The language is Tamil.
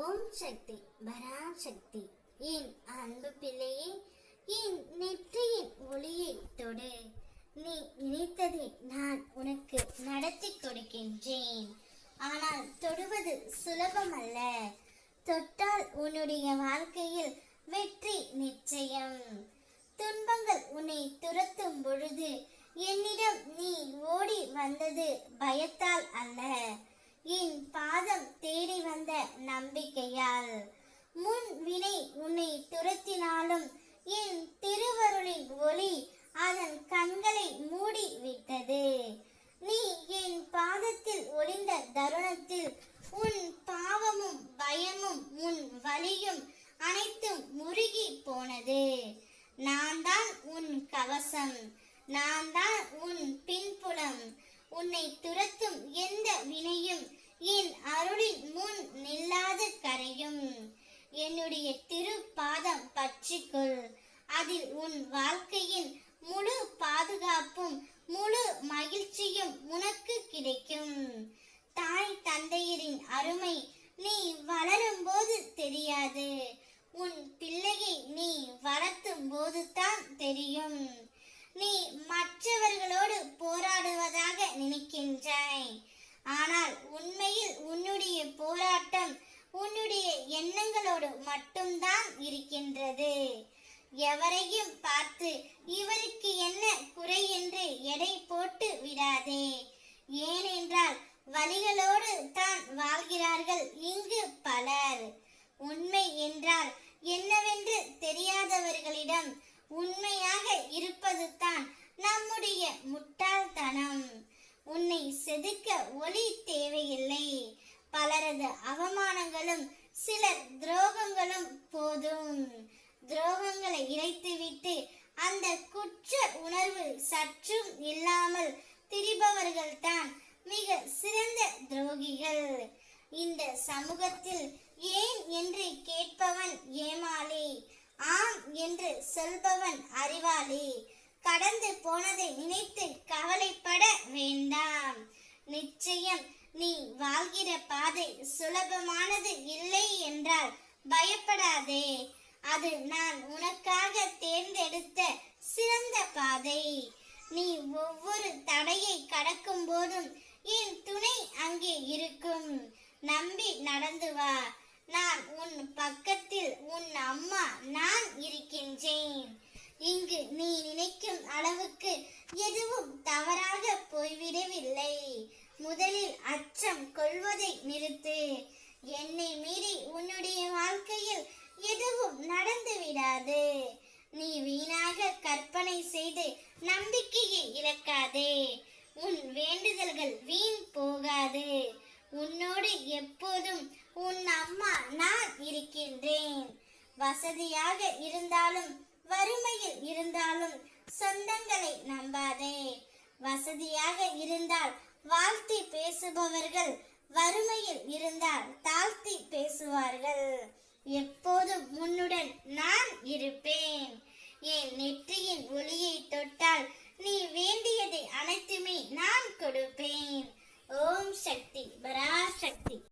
ஓம் சக்தி பராசக்தி என் அன்பு பிள்ளையே என் நெற்றியின் ஒளியை தொடு. நீ நினைத்ததை நான் உனக்கு நடத்தி கொடுக்கின்றேன். ஆனால் தொடுவது சுலபமல்ல. தொட்டால் உன்னுடைய வாழ்க்கையில் வெற்றி நிச்சயம். துன்பங்கள் உன்னை துரத்தும் பொழுது என்னிடம் நீ ஓடி வந்தது பயத்தால் அல்ல. என் நம்பிக்கையால். முன் வினை உன்னை துரத்தினாலும் என் திருவருளின் ஒளி அதன் கண்களை மூடி விட்டது நீ என் பாதத்தில் ஒளிந்த தருணத்தில் உன் பாவமும் பயமும் உன் வலியும் அனைத்தும் முருகி போனது. நான் தான் உன் கவசம் நான் தான் உன் பின்புலம். உன்னை துரத்தும் எந்த வினையும் என் அருளின் முன் நில்லாது கரையும். என்னுடைய திருப்பாதம் பற்றிக்கொள். அதில் உன் வாழ்க்கையின் முழு பாதுகாப்பும் முழு மகிழ்ச்சியும் உனக்கு கிடைக்கும். தாய் தந்தையரின் அருமை நீ வளரும் போது தெரியாது. உன் பிள்ளையை நீ வளர்த்தும் போதுதான் தெரியும். நீ ஆனால் உண்மையில் உன்னுடைய போராட்டம் உன்னுடைய எண்ணங்களோடு மட்டும்தான் இருக்கின்றது. எவரையும் பார்த்து இவருக்கு என்ன குறை என்று எடை போட்டு விடாதே. ஏனென்றால் வழிகளோடு தான் வாழ்கிறார்கள் இங்கு பலர். உண்மை என்றால் என்னவென்று தெரியாதவர்களிடம் உண்மையாக இருப்பது தான் நம்முடைய முட்டாள்தனம். உன்னை செதுக்க ஒளி தேவையில்லை. பலரது அவமானங்களும் சிலர் துரோகங்களும் போதும். துரோகங்களை இறைத்துவிட்டு அந்த குற்ற உணர்வு சற்றும் இல்லாமல் திரிபவர்கள் தான் மிக சிறந்த துரோகிகள். இந்த சமூகத்தில் ஏன் என்று கேட்பவன் ஏமாளி? ஆம் என்று சொல்பவன் அறிவாளி. கடந்து போனதை நினைத்து கவலைப்பட வேண்டாம். நிச்சயம் நீ வாழ்கிற பாதை சுலபமானது இல்லை என்றால் பயப்படாதே. அது நான் உனக்காக தேர்ந்தெடுத்த சிறந்த பாதை. நீ ஒவ்வொரு தடையை கடக்கும் போதும் என் துணை அங்கே இருக்கும். நம்பி நடந்து வா. நான் உன் பக்கத்தில் உன் அம்மா நான் இருக்கின்றேன். இங்கு நீ நினைக்கும் அளவுக்கு எதுவும் தவறாக போய்விடவில்லை. முதலில் அச்சம் கொள்வதை நிறுத்து. என்னை மீறி உன்னுடைய வாழ்க்கையில் எதுவும் நடந்து விடாது நீ வீணாக கற்பனை செய்து நம்பிக்கையை இழக்காதே. உன் வேண்டுதல்கள் வீண் போகாது. உன்னோடு எப்போதும் உன் அம்மா நான் இருக்கின்றேன். வசதியாக இருந்தாலும் வறுமையில் இருந்தாலும் சொந்தங்களை நம்பாதே. வசதியாக இருந்தால் வாழ்த்தி பேசுபவர்கள் வறுமையில் இருந்தால் தாழ்த்தி பேசுவார்கள். எப்போதும் உன்னுடன் நான் இருப்பேன். என் நெற்றியின் ஒளியை